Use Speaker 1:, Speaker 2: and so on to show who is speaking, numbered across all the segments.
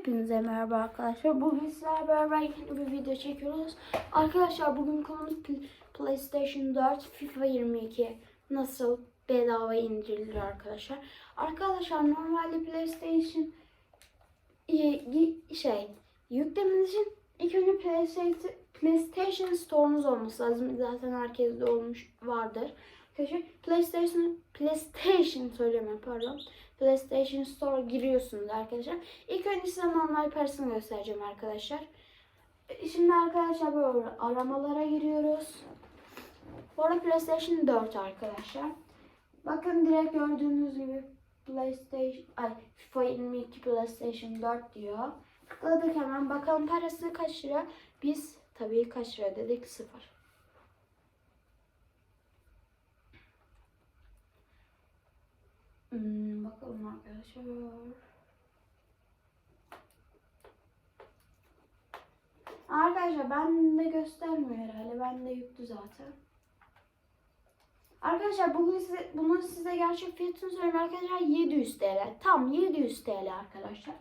Speaker 1: Hepinize merhaba arkadaşlar. Bugün sizlerle beraber yeni bir video çekiyoruz. Arkadaşlar bugün konumuz Pl- PlayStation 4 FIFA 22 nasıl bedava indirilir arkadaşlar. Arkadaşlar normalde PlayStation şey yüklemeniz için ilk önce PlayStation PlayStation Store'unuz olması lazım. Zaten herkeste olmuş vardır. Arkadaşlar PlayStation PlayStation söyleme pardon. PlayStation Store giriyorsunuz arkadaşlar. İlk önce size normal parasını göstereceğim arkadaşlar. E, Şimdi arkadaşlar böyle aramalara giriyoruz. Bu arada PlayStation 4 arkadaşlar. Bakın direkt gördüğünüz gibi PlayStation ay FIFA 22 PlayStation 4 diyor. Tıkladık hemen bakalım parası kaç lira. Biz tabii kaç lira dedik sıfır. Hmm, bakalım arkadaşlar. Arkadaşlar ben de göstermiyor herhalde. Ben de yüklü zaten. Arkadaşlar bugün size, bunun size gerçek fiyatını söyleyeyim arkadaşlar 700 TL. Tam 700 TL arkadaşlar.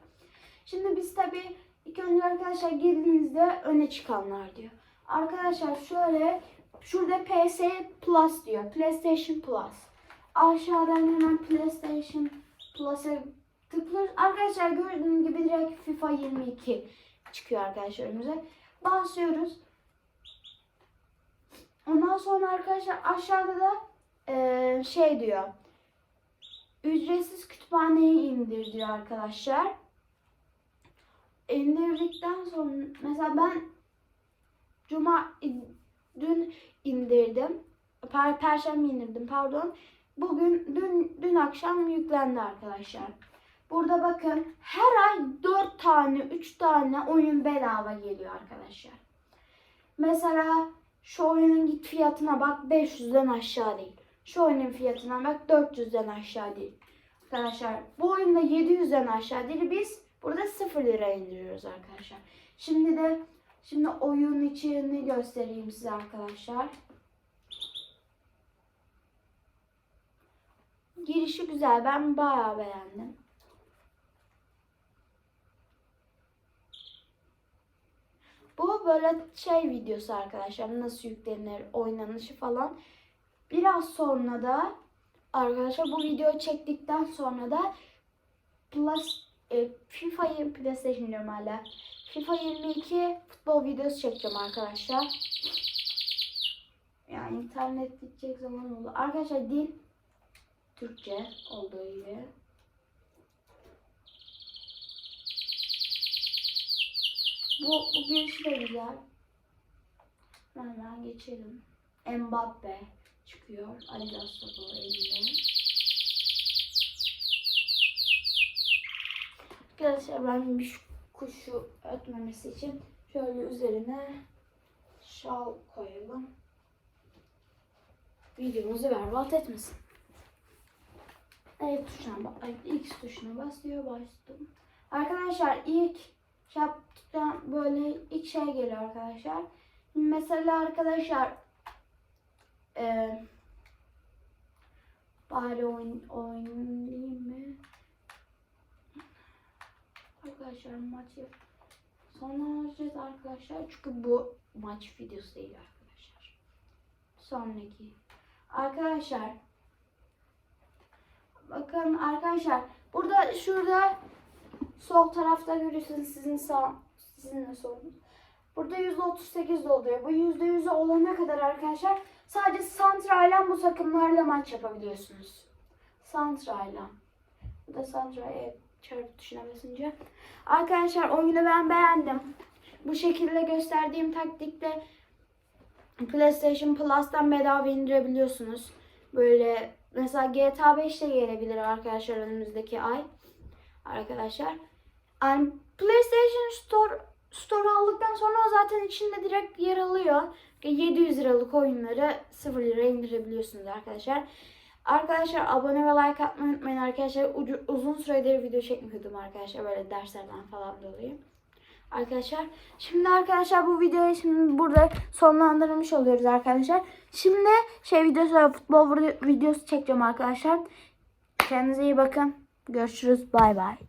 Speaker 1: Şimdi biz tabi ilk önce arkadaşlar girdiğinizde öne çıkanlar diyor. Arkadaşlar şöyle şurada PS Plus diyor. PlayStation Plus. Aşağıdan hemen PlayStation Plus'a tıklıyoruz. Arkadaşlar gördüğünüz gibi direkt FIFA 22 çıkıyor arkadaşlar önümüze. Basıyoruz. Ondan sonra arkadaşlar aşağıda da eee, şey diyor. Ücretsiz kütüphaneyi indir diyor arkadaşlar. İndirdikten sonra mesela ben cuma dün indirdim. Per, Perşembe indirdim pardon. Bugün dün dün akşam yüklendi arkadaşlar. Burada bakın her ay 4 tane 3 tane oyun bedava geliyor arkadaşlar. Mesela şu oyunun git fiyatına bak 500'den aşağı değil. Şu oyunun fiyatına bak 400'den aşağı değil. Arkadaşlar bu oyunda 700'den aşağı değil. Biz burada 0 lira indiriyoruz arkadaşlar. Şimdi de şimdi oyun içini göstereyim size arkadaşlar. Girişi güzel. Ben bayağı beğendim. Bu böyle şey videosu arkadaşlar. Nasıl yüklenir, oynanışı falan. Biraz sonra da arkadaşlar bu videoyu çektikten sonra da Plus e, FIFA 20 PlayStation diyorum hala. FIFA 22 futbol videosu çekeceğim arkadaşlar. Yani internet gidecek zaman oldu. Arkadaşlar dil Türkçe olduğu gibi. Bu, bu girişi de güzel. Hemen geçelim. Mbappe çıkıyor. Adidas topu elinde. Arkadaşlar ben bir şu kuşu ötmemesi için şöyle üzerine şal koyalım. Videomuzu berbat etmesin. Evet tuşuna X tuşuna basıyor bastım. Arkadaşlar ilk yaptıktan böyle ilk şey geliyor arkadaşlar. Mesela arkadaşlar e, bari oyun, oynayayım mı? Arkadaşlar maçı sonra alacağız arkadaşlar. Çünkü bu maç videosu değil arkadaşlar. Sonraki. Arkadaşlar Bakın arkadaşlar burada şurada sol tarafta görüyorsunuz sizin sağ sizin de solunuz. Burada %38 doluyor. Bu %100'ü olana kadar arkadaşlar sadece santrayla bu takımlarla maç yapabiliyorsunuz. Santrayla. Bu da santraya çarpı tuşuna basınca. Arkadaşlar oyunu ben beğendim. Bu şekilde gösterdiğim taktikle PlayStation Plus'tan bedava indirebiliyorsunuz. Böyle mesela GTA 5 de gelebilir arkadaşlar önümüzdeki ay. Arkadaşlar. Yani PlayStation Store Store aldıktan sonra zaten içinde direkt yer alıyor. 700 liralık oyunları 0 lira indirebiliyorsunuz arkadaşlar. Arkadaşlar abone ve like atmayı unutmayın arkadaşlar. Ucu, uzun süredir video çekmiyordum arkadaşlar. Böyle derslerden falan dolayı. Arkadaşlar şimdi arkadaşlar bu videoyu şimdi burada sonlandırmış oluyoruz arkadaşlar. Şimdi şey videosu futbol videosu çekeceğim arkadaşlar. Kendinize iyi bakın. Görüşürüz. Bay bay.